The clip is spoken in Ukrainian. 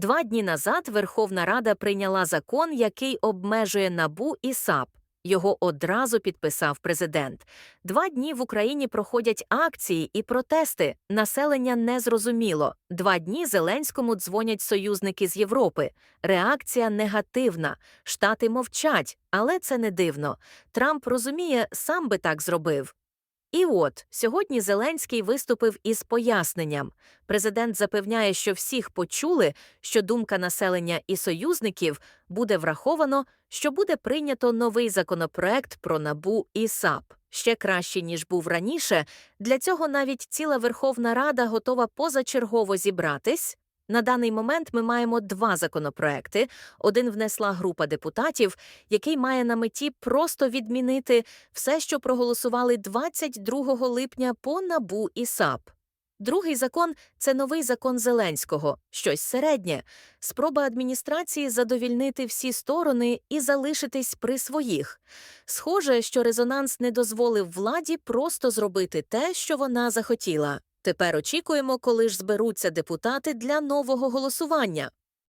Два дні назад Верховна Рада прийняла закон, який обмежує набу і САП. Його одразу підписав президент. Два дні в Україні проходять акції і протести. Населення не зрозуміло. Два дні Зеленському дзвонять союзники з Європи. Реакція негативна. Штати мовчать, але це не дивно. Трамп розуміє, сам би так зробив. І от сьогодні Зеленський виступив із поясненням. Президент запевняє, що всіх почули, що думка населення і союзників буде враховано, що буде прийнято новий законопроект про набу і САП. Ще краще ніж був раніше. Для цього навіть ціла Верховна Рада готова позачергово зібратись. На даний момент ми маємо два законопроекти. Один внесла група депутатів, який має на меті просто відмінити все, що проголосували 22 липня по набу і САП. Другий закон це новий закон Зеленського, щось середнє, спроба адміністрації задовільнити всі сторони і залишитись при своїх. Схоже, що резонанс не дозволив владі просто зробити те, що вона захотіла. Тепер очікуємо, коли ж зберуться депутати для нового голосування.